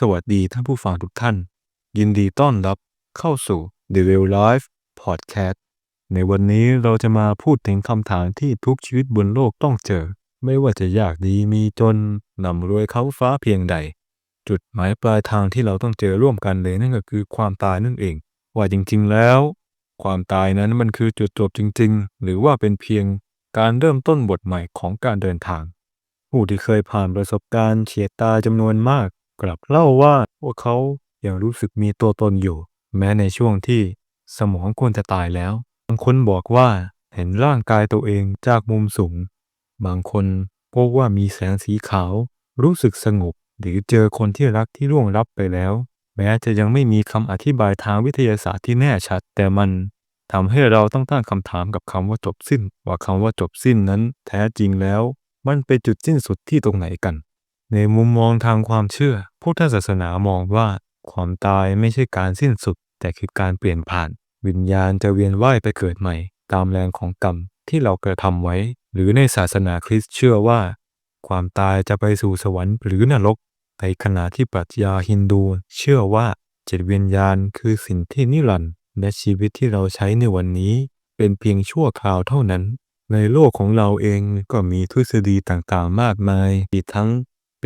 สวัสดีท่านผู้ฟังทุกท่าน ยินดีต้อนรับเข้าสู่ The Real Life Podcast ในวันนี้เราจะมาพูดถึงคำถามที่ทุกชีวิตบนโลกต้องเจอ ไม่ว่าจะยากดีมีจนนำรวยเขาฟ้าเพียงใด จุดหมายปลายทางที่เราต้องเจอร่วมกันเลยนั่นก็คือความตายนั่นเอง ว่าจริงๆแล้ว ความตายนั้นมันคือจุดจบจริง ๆ หรือว่าเป็นเพียงการเริ่มต้นบทใหม่ของการเดินทาง ผู้ที่เคยผ่านประสบการณ์เฉียดตายจำนวนมาก กลับเล่าว่าพวกเขายังรู้สึกมีตัวตนอยู่ แม้ในช่วงที่สมองควรจะตายแล้ว บางคนบอกว่าเห็นร่างกายตัวเองจากมุมสูง บางคนพบว่ามีแสงสีขาว รู้สึกสงบ หรือเจอคนที่รักที่ร่วงลับไปแล้ว แม้จะยังไม่มีคำอธิบายทางวิทยาศาสตร์ที่แน่ชัด แต่มันทำให้เราต้องตั้งคำถามกับคำว่าจบสิ้น ว่าคำว่าจบสิ้นนั้น แท้จริงแล้ว มันเป็นจุดสิ้นสุดที่ตรงไหนกัน ในมุมมองทางความเชื่อ พุทธศาสนามองว่า ความตายไม่ใช่การสิ้นสุด แต่คือการเปลี่ยนผ่าน วิญญาณจะเวียนว่ายไปเกิดใหม่ ตามแรงของกรรมที่เรากระทำไว้ หรือในศาสนาคริสต์เชื่อว่า ความตายจะไปสู่สวรรค์หรือนรก ในขณะที่ปรัชญาฮินดู เชื่อว่าจิตวิญญาณคือสิ่งที่นิรันดร์และชีวิตที่เราใช้ในวันนี้ เป็นเพียงชั่วคราวเท่านั้น ในโลกของเราเองก็มีทฤษฎีต่างๆ มากมายอีกทั้ง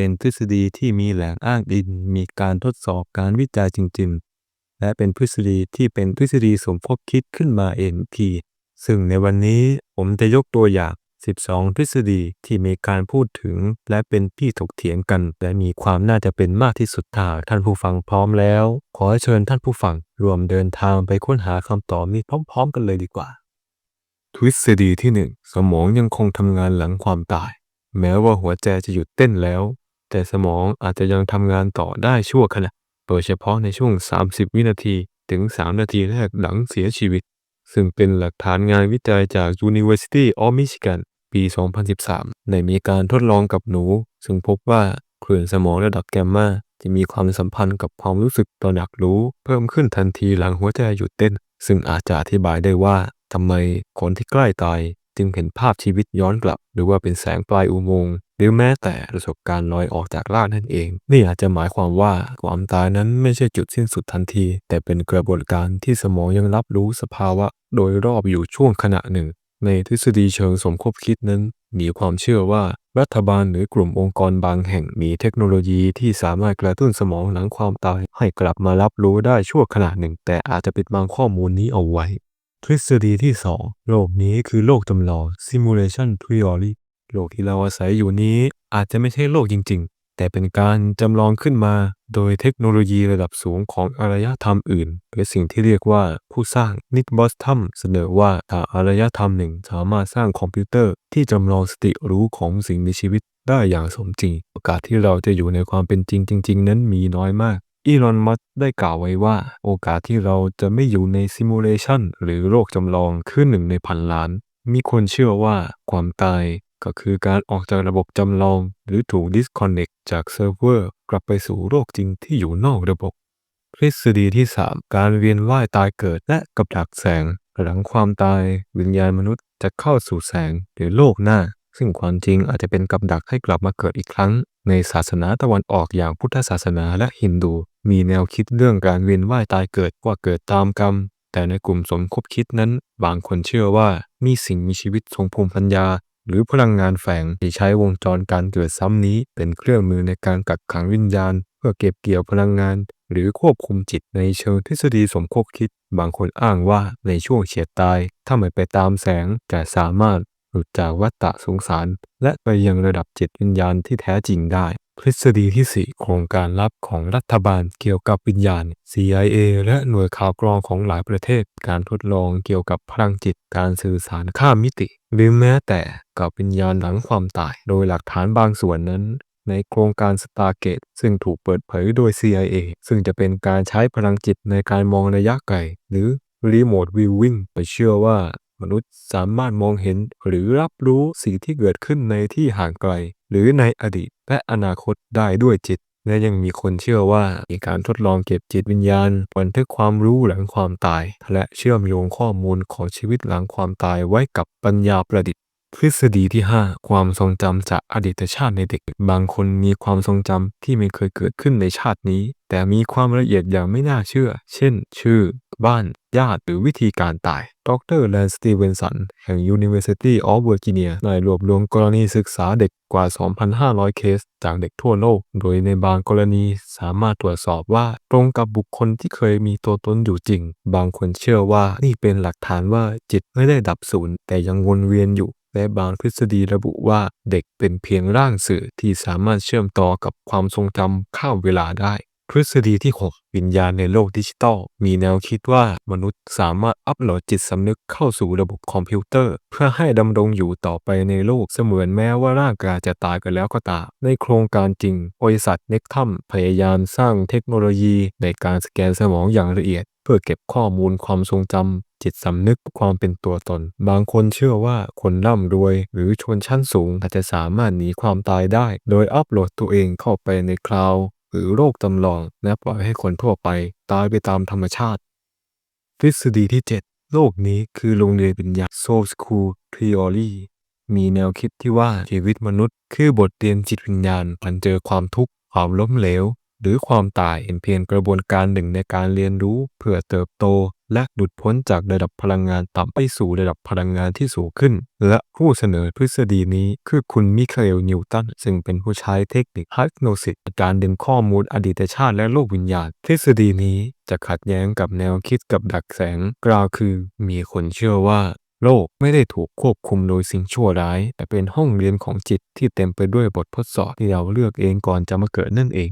เป็นทฤษฎีที่มีแหล่งอ้างอิง มีการทดสอบการวิจัยจริง ๆ และเป็นทฤษฎีที่เป็นทฤษฎีสมคบคิดขึ้นมาเองทีซึ่งในวันนี้ผมจะยกตัวอย่าง 12 ทฤษฎีที่มีการพูดถึง และเป็นที่ถกเถียงกัน และมีความน่าจะเป็นมากที่สุดถ้าท่านผู้ฟังพร้อมแล้ว ขอเชิญท่านผู้ฟังรวมเดินทางไปค้นหาคำตอบนี้พร้อม ๆ กันเลยดีกว่า ทฤษฎีที่หนึ่งสมองยังคงทำงานหลังความตาย แม้ว่าหัวใจจะหยุดเต้นแล้ว แต่สมองอาจจะยังทำงานต่อได้ชั่วขณะ โดยเฉพาะในช่วง 30 วินาทีถึง 3 นาทีแรกหลังเสียชีวิต ซึ่งเป็นหลักฐานงานวิจัยจาก University of Michigan ปี 2013ในมีการทดลองกับหนู ซึ่งพบว่าคลื่นสมองระดับแกมมาจะมีความสัมพันธ์กับความรู้สึกตระหนักรู้ เพิ่มขึ้นทันทีหลังหัวใจหยุดเต้น ซึ่งอาจจะอธิบายได้ว่าทำไมคนที่ใกล้ตายจึงเห็นภาพชีวิตย้อนกลับ หรือว่าเป็นแสงปลายอุโมงค์ หรือแม้แต่ประสบการณ์ลอยออกจากร่างนั่นเอง นี่อาจจะหมายความว่าความตายนั้นไม่ใช่จุดสิ้นสุดทันที แต่เป็นกระบวนการที่สมองยังรับรู้สภาวะ โดยรอบอยู่ช่วงขณะหนึ่ง ในทฤษฎีเชิงสมคบคิดนั้น มีความเชื่อว่ารัฐบาลหรือกลุ่มองค์กรบางแห่งมีเทคโนโลยีที่สามารถกระตุ้นสมองหลังความตาย ให้กลับมารับรู้ได้ชั่วขณะหนึ่ง แต่อาจจะปิดบังข้อมูลนี้เอาไว้ ทฤษฎีที่ 2 โลกนี้คือโลกจำลอง simulation theory โลกที่เราอาศัยอยู่นี้อาจจะไม่ใช่โลกจริง ๆ แต่เป็นการจำลองขึ้นมาโดยเทคโนโลยีระดับสูงของอารยธรรมอื่น หรือสิ่งที่เรียกว่าผู้สร้างนิกบอสทัมเสนอว่าถ้าอารยธรรมหนึ่งสามารถสร้างคอมพิวเตอร์ที่จำลองสติรู้ของสิ่งมีชีวิตได้อย่างสมจริง โอกาสที่เราจะอยู่ในความเป็นจริงจริง ๆ นั้นมีน้อยมากอีลอน มัสก์ได้กล่าวไว้ว่า โอกาสที่เราจะไม่อยู่ในซิมูเลชันหรือโลกจำลองคือหนึ่งในพันล้าน มีคนเชื่อว่าความตาย ก็คือการออกจากระบบจำลอง หรือถูก disconnect จากเซิร์ฟเวอร์กลับไปสู่โลกจริงที่อยู่นอกระบบ ทฤษฎีที่ 3 การเวียนว่ายตายเกิดและกับดักแสง หลังความตายวิญญาณมนุษย์จะเข้าสู่แสงหรือโลกหน้า ซึ่งความจริงอาจจะเป็นกับดักให้กลับมาเกิดอีกครั้ง ในศาสนาตะวันออกอย่างพุทธศาสนาและฮินดู มีแนวคิดเรื่องการเวียนว่ายตายเกิดว่าเกิดตามกรรมแต่ในกลุ่มสมคบคิดนั้น บางคนเชื่อว่ามีสิ่งมีชีวิตทรงภูมิปัญญา หรือพลังงานแฝงที่ใช้วงจรการเกิดซ้ำนี้ เป็นเครื่องมือในการกักขังวิญญาณ เพื่อเก็บเกี่ยวพลังงาน หรือควบคุมจิตในเชิงทฤษฎีสมคบคิด บางคนอ้างว่าในช่วงเฉียดตาย ถ้าไม่ไปตามแสงจะสามารถ ลุดจากวัฏฏะสงสาร และไปยังระดับจิตวิญญาณที่แท้จริงได้ ทฤษฎีที่ 4 โครงการลับของรัฐบาลเกี่ยวกับวิญญาณ CIA และหน่วยข่าวกรองของหลายประเทศ การทดลองเกี่ยวกับพลังจิตการสื่อสารข้ามมิติ หรือแม้แต่กับวิญญาณหลังความตาย โดยหลักฐานบางส่วนนั้นในโครงการ Stargate ซึ่งถูกเปิดเผยโดย CIA ซึ่งจะเป็นการใช้พลังจิตในการมองระยะไกล หรือ Remote Viewing ไปเชื่อว่า มนุษย์สามารถมองเห็นหรือรับรู้สิ่งที่เกิดขึ้นในที่ห่างไกล หรือในอดีตและอนาคตได้ด้วยจิต และยังมีคนเชื่อว่ามีการทดลองเก็บจิตวิญญาณบันทึกความรู้หลังความตาย และเชื่อมโยงข้อมูลของชีวิตหลังความตายไว้กับปัญญาประดิษฐ์ทฤษฎีที่ 5 ความทรงจำจากอดีตชาติในเด็ก บางคนมีความทรงจำที่ไม่เคยเกิดขึ้นในชาตินี้ แต่มีความละเอียดอย่างไม่น่าเชื่อ เช่น ชื่อ บ้าน ญาติหรือวิธีการตาย ดรแลนสตีเวนสัน แห่ง University of Virginia ได้รวบรวมกรณีศึกษาเด็กกว่า 2,500 เคส จากเด็กทั่วโลก โดยในบางกรณีสามารถตรวจสอบว่าตรงกับบุคคลที่เคยมีตัวตนอยู่จริง บางคนเชื่อว่านี่เป็นหลักฐานว่าจิตไม่ได้ดับสูญแต่ยังวนเวียนอยู่และบางทฤษฎีระบุว่าเด็กเป็นเพียงร่างสื่อที่สามารถเชื่อมต่อกับความทรงจำข้ามเวลาได้ ทฤษฎีที่ 6 วิญญาณในโลกดิจิทัลมีแนวคิดว่ามนุษย์สามารถอัปโหลดจิตสำนึกเข้าสู่ระบบคอมพิวเตอร์ เพื่อให้ดำรงอยู่ต่อไปในโลกเสมือนแม้ว่าร่างกายจะตายกันแล้วก็ตามในโครงการจริงบริษัทเน็กทัมพยายามสร้างเทคโนโลยีในการสแกนสมองอย่างละเอียด เพื่อเก็บข้อมูลความทรงจำจิตสำนึกความเป็นตัวตน บางคนเชื่อว่าคนร่ำรวย หรือชนชั้นสูงอาจจะสามารถหนีความตายได้ โดยอัปโหลดตัวเองเข้าไปในคลาว หรือโรคจำลองและปล่อยให้คนทั่วไปตายไปตามธรรมชาติ ทฤษฎีที่ 7 โลกนี้คือโรงเรียนวิญญาณ Soul School Theory มีแนวคิดที่ว่าชีวิตมนุษย์คือบทเรียนจิตวิญญาณผันเจอความทุกข์ความล้มเหลว หรือความตายเป็นเพียงกระบวนการหนึ่งในการเรียนรู้เพื่อเติบโต และหลุดพ้นจากระดับพลังงานต่ำไปสู่ระดับพลังงานที่สูงขึ้น และผู้เสนอทฤษฎีนี้คือคุณมิคาเอลนิวตันซึ่งเป็นผู้ใช้เทคนิค Hypnosis ในการดึงข้อมูลอดีตชาติและโลกวิญญาณ ทฤษฎีนี้จะขัดแย้งกับแนวคิดกับดักแสง กล่าวคือ มีคนเชื่อว่าโลกไม่ได้ถูกควบคุมโดยสิ่งชั่วร้าย แต่เป็นห้องเรียนของจิตที่เต็มไปด้วยบททดสอบที่เราเลือกเองก่อนจะมาเกิดนั่นเอง